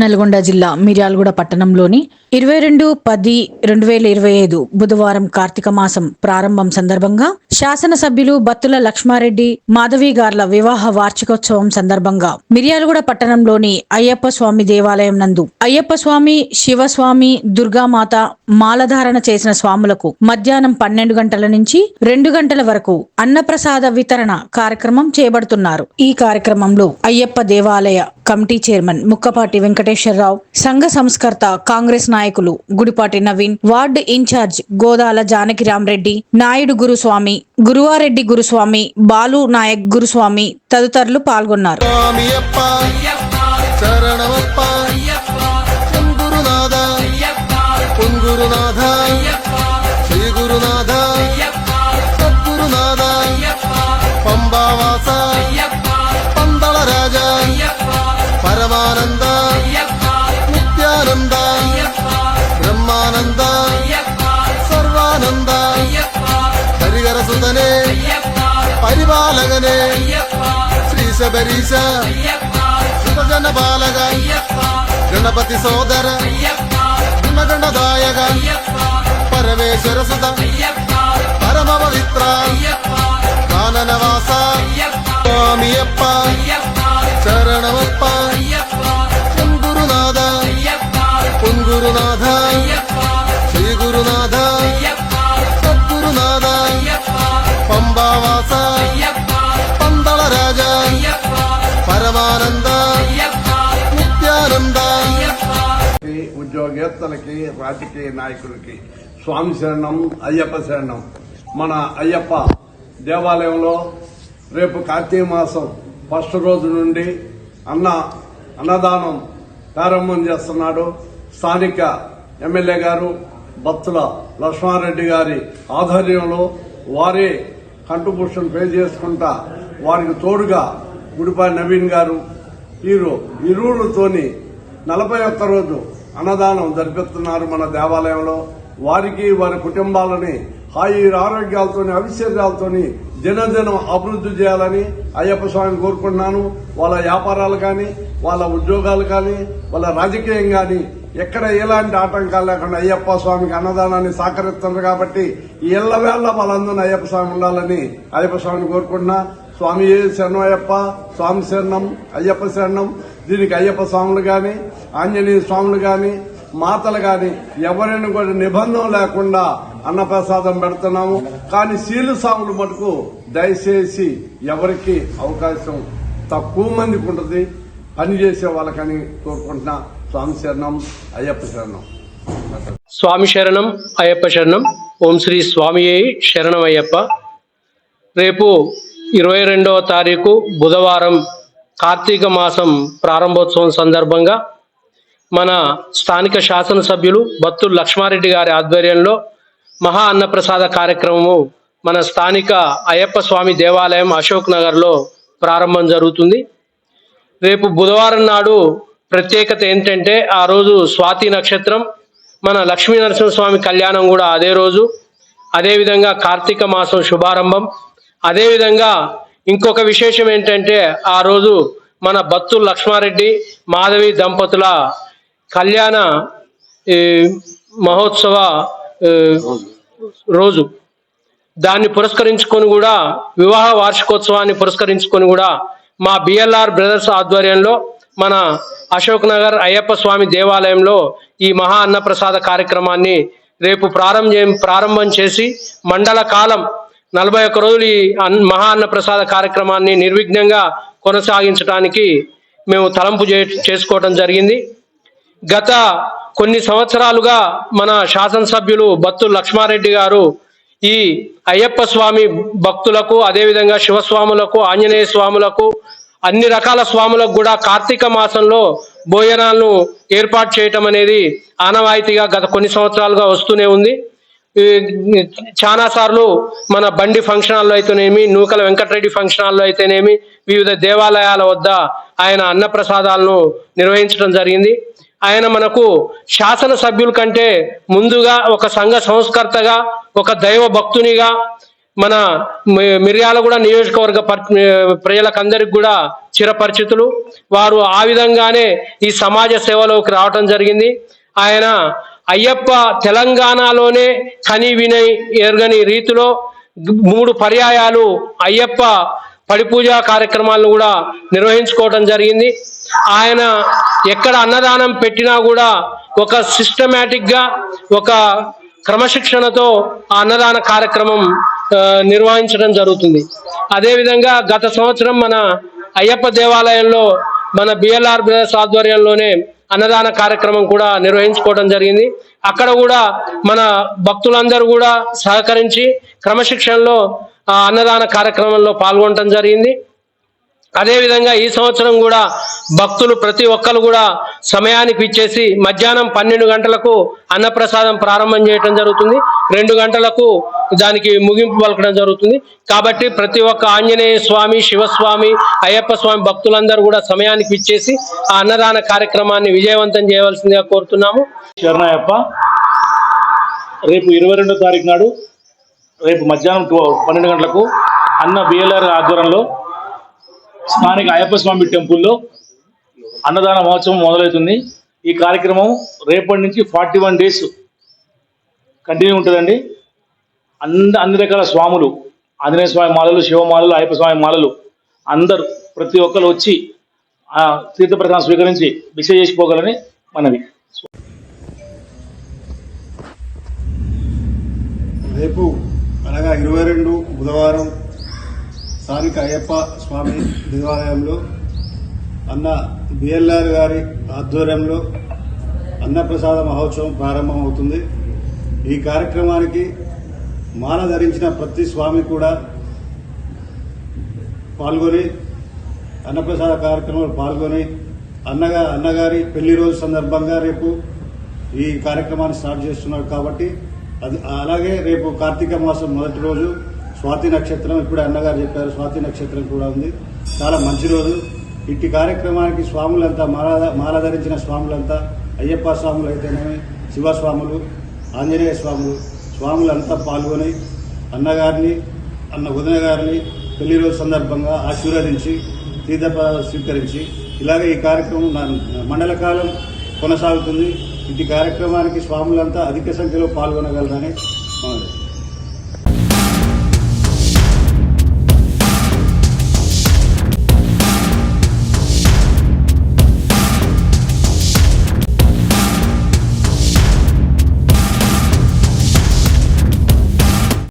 నల్గొండ జిల్లా మిర్యాలగూడ పట్టణంలోని ఇరవై రెండు పది రెండు వేల ఇరవై ఐదు బుధవారం కార్తీక మాసం ప్రారంభం సందర్భంగా శాసనసభ్యులు బత్తుల లక్ష్మారెడ్డి మాధవి గార్ల వివాహ వార్షికోత్సవం సందర్భంగా మిర్యాలగూడ పట్టణంలోని అయ్యప్ప స్వామి దేవాలయం నందు అయ్యప్ప స్వామి శివస్వామి దుర్గామాత మాలధారణ చేసిన స్వాములకు మధ్యాహ్నం పన్నెండు గంటల నుంచి రెండు గంటల వరకు అన్నప్రసాద వితరణ కార్యక్రమం చేపడుతున్నారు. ఈ కార్యక్రమంలో అయ్యప్ప దేవాలయ కమిటీ చైర్మన్ ముక్కపాటి వెంకటేశ్వరరావు సంఘ సంస్కర్త కాంగ్రెస్ నాయకులు Gudipati Naveen ward in charge Godala Janakiramareddy Naidu Guruswamy Guruvareddy Guruswamy Balu Naik Guruswamy తదితరులు పాల్గొన్నారు. పరిపాలగనే శ్రీ శబరీశ సుతజన బాలగ. గణపతి సోదర. గుణగణదాయక పరమేశ్వర సుత పరమ పవిత్ర పందల రాజ. పరమానంద. నిత్యానంద. ఈ ఉద్యోగేత్తలకి రాజకీయ నాయకులకి స్వామి శరణం అయ్యప్ప శరణం. మన అయ్యప్ప దేవాలయంలో రేపు కార్తీక మాసం ఫస్ట్ రోజు నుండి అన్న అన్నదానం ప్రారంభం చేస్తున్నాడు. స్థానిక ఎమ్మెల్యే గారు బత్తుల లక్ష్మారెడ్డి గారి ఆధ్వర్యంలో వారే కంట్రిబ్యూషన్ పే చేసుకుంటా వారికి తోడుగా గుడిపాటి నవీన్ గారు వీరు ఇరువులతోని నలభై ఒక్క రోజు అన్నదానం జరిపిస్తున్నారు మన దేవాలయంలో. వారికి వారి కుటుంబాలని హాయి ఆరోగ్యాలతోని అవిశ్వర్యాలతోని దినదినం అభివృద్ధి చేయాలని అయ్యప్ప స్వామిని కోరుకుంటున్నాను. వాళ్ళ వ్యాపారాలు కానీ వాళ్ళ ఉద్యోగాలు కానీ వాళ్ళ రాజకీయం కానీ ఎక్కడ ఎలాంటి ఆటంకాలు లేకుండా అయ్యప్ప స్వామికి అన్నదానాన్ని సహకరిస్తున్నారు కాబట్టి ఈ ఎల్లవేళ వాళ్ళందరూ అయ్యప్ప స్వామి ఉండాలని అయ్యప్ప స్వామిని కోరుకుంటున్నా. స్వామి శరణం అయ్యప్ప? స్వామి శరణం అయ్యప్ప శరణం. దీనికి అయ్యప్ప స్వాములు కానీ ఆంజనేయ స్వాములు కానీ మాతలు కానీ ఎవరైనా కూడా నిబంధన లేకుండా అన్నప్రసాదం పెడుతున్నాము. కానీ సీలు స్వాములు మటుకు దయచేసి ఎవరికి అవకాశం తక్కువ మందికి ఉంటుంది. పనిచేసే వాళ్ళకని కోరుకుంటున్నా. స్వామి శరణం అయ్యప్ప శరణం. స్వామి శరణం అయ్యప్ప శరణం. ఓం శ్రీ స్వామి శరణం అయ్యప్ప. రేపు ఇరవై రెండవ తారీఖు బుధవారం కార్తీక మాసం ప్రారంభోత్సవం సందర్భంగా మన స్థానిక శాసనసభ్యులు బత్తు లక్ష్మారెడ్డి గారి ఆధ్వర్యంలో మహా అన్నప్రసాద కార్యక్రమము మన స్థానిక అయ్యప్ప స్వామి దేవాలయం అశోక్ నగర్లో ప్రారంభం జరుగుతుంది. రేపు బుధవారం నాడు ప్రత్యేకత ఏంటంటే ఆ రోజు స్వాతి నక్షత్రం మన లక్ష్మీ నరసింహస్వామి కళ్యాణం కూడా అదే రోజు. అదేవిధంగా కార్తీక మాసం శుభారంభం. అదేవిధంగా ఇంకొక విశేషం ఏంటంటే ఆ రోజు మన బత్తు లక్ష్మారెడ్డి మాధవి దంపతుల కళ్యాణ మహోత్సవ రోజు. దాన్ని పురస్కరించుకొని కూడా వివాహ వార్షికోత్సవాన్ని పురస్కరించుకొని కూడా మా బిఎల్ఆర్ బ్రదర్స్ ఆధ్వర్యంలో మన అశోక్ నగర్ అయ్యప్ప స్వామి దేవాలయంలో ఈ మహా అన్నప్రసాద కార్యక్రమాన్ని రేపు ప్రారంభం ప్రారంభం చేసి మండల కాలం నలభై ఒక్క రోజులు ఈ మహా అన్నప్రసాద కార్యక్రమాన్ని నిర్విఘ్నంగా కొనసాగించడానికి మేము తలంపు చే- చేసుకోవడం జరిగింది. గత కొన్ని సంవత్సరాలుగా మన శాసనసభ్యులు బత్తు లక్ష్మారెడ్డి గారు ఈ అయ్యప్ప స్వామి భక్తులకు అదేవిధంగా శివస్వాములకు ఆంజనేయ స్వాములకు అన్ని రకాల స్వాములకు కూడా కార్తీక మాసంలో భోజనాలను ఏర్పాటు చేయటం అనేది ఆనవాయితీగా గత కొన్ని సంవత్సరాలుగా వస్తూనే ఉంది. చాలా సార్లు మన బండి ఫంక్షన్ హాల్లో అయితేనేమి నూకల వెంకటరెడ్డి ఫంక్షన్ హాల్లో అయితేనేమి వివిధ దేవాలయాల వద్ద ఆయన అన్నప్రసాదాలను నిర్వహించడం జరిగింది. ఆయన మనకు శాసన సభ్యుల కంటే ముందుగా ఒక సంఘ సంస్కర్తగా ఒక దైవ భక్తునిగా మన మి- మిర్యాలగూడ నియోజకవర్గ పర్- ప్రజలకందరికి కూడా చిరపరిచితులు. వారు ఆ విధంగానే ఈ సమాజ సేవలోకి రావటం జరిగింది. ఆయన అయ్యప్ప తెలంగాణలోనే కని వినయ్ ఎరగని రీతిలో మూడు పర్యాయాలు అయ్యప్ప పడిపూజా కార్యక్రమాలను కూడా నిర్వహించుకోవడం జరిగింది. ఆయన ఎక్కడ అన్నదానం పెట్టినా కూడా ఒక సిస్టమేటిక్గా ఒక క్రమశిక్షణతో ఆ అన్నదాన కార్యక్రమం నిర్వహించడం జరుగుతుంది. అదేవిధంగా గత సంవత్సరం మన అయ్యప్ప దేవాలయంలో మన బిఎల్ఆర్ బ్రదర్స్ ఆధ్వర్యంలోనే అన్నదాన కార్యక్రమం కూడా నిర్వహించుకోవడం జరిగింది. అక్కడ కూడా మన భక్తులందరూ కూడా సహకరించి క్రమశిక్షణలో అన్నదాన కార్యక్రమంలో పాల్గొనడం జరిగింది. అదేవిధంగా ఈ సంవత్సరం కూడా భక్తులు ప్రతి ఒక్కరు కూడా సమయానికి ఇచ్చేసి మధ్యాహ్నం పన్నెండు గంటలకు అన్నప్రసాదం ప్రారంభం చేయటం జరుగుతుంది. రెండు గంటలకు దానికి ముగింపు పలకడం జరుగుతుంది. కాబట్టి ప్రతి ఒక్క ఆంజనేయ స్వామి శివస్వామి అయ్యప్ప స్వామి భక్తులందరూ కూడా సమయానికి ఇచ్చేసి ఆ అన్నదాన కార్యక్రమాన్ని విజయవంతం చేయవలసిందిగా కోరుతున్నాము. శరణయ్యప్ప రేపు ఇరవై రెండో తారీఖు నాడు రేపు మధ్యాహ్నం పన్నెండు గంటలకు అన్న బిఎల్ఆర్ ఆధ్వర్యంలో స్థానిక అయ్యప్ప స్వామి టెంపుల్లో అన్నదాన మహోత్సవం మొదలవుతుంది. ఈ కార్యక్రమం రేపటి నుంచి ఫార్టీ వన్ డేస్ కంటిన్యూ ఉంటుందండి. అంద అన్ని రకాల స్వాములు ఆంజనేయ స్వామి మాలలు శివమాలలు అయ్యప్ప స్వామి మాలలు అందరూ ప్రతి ఒక్కరు వచ్చి తీర్థప్రసాదం స్వీకరించి భిక్ష చేసిపోగలని మనవి. రేపు అనగా ఇరవై రెండు బుధవారం స్థానిక అయ్యప్ప స్వామి దేవాలయంలో అన్న బిఎల్ఆర్ గారి ఆధ్వర్యంలో అన్నప్రసాద మహోత్సవం ప్రారంభమవుతుంది. ఈ కార్యక్రమానికి మాల ధరించిన ప్రతి స్వామి కూడా పాల్గొని అన్నప్రసాద కార్యక్రమంలో పాల్గొని అన్నగా అన్నగారి పెళ్ళి రోజు సందర్భంగా రేపు ఈ కార్యక్రమాన్ని స్టార్ట్ చేస్తున్నారు కాబట్టి అది అలాగే రేపు కార్తీక మాసం మొదటి రోజు స్వాతి నక్షత్రం ఇప్పుడు అన్నగారు చెప్పారు స్వాతి నక్షత్రం కూడా ఉంది. చాలా మంచి రోజు. ఇట్టి కార్యక్రమానికి స్వాములంతా మాల మాలధరించిన స్వాములంతా అయ్యప్ప స్వాములు అయితేనేమి శివస్వాములు ఆంజనేయ స్వాములు స్వాములంతా పాల్గొని అన్నగారిని అన్న ఉదయ గారిని పెళ్ళి రోజు సందర్భంగా ఆశీర్వదించి తీర్థపదాలు స్వీకరించి ఇలాగే ఈ కార్యక్రమం నా- మండల కాలం కొనసాగుతుంది. ఇటు కార్యక్రమానికి స్వాములంతా అధిక సంఖ్యలో పాల్గొనగలరని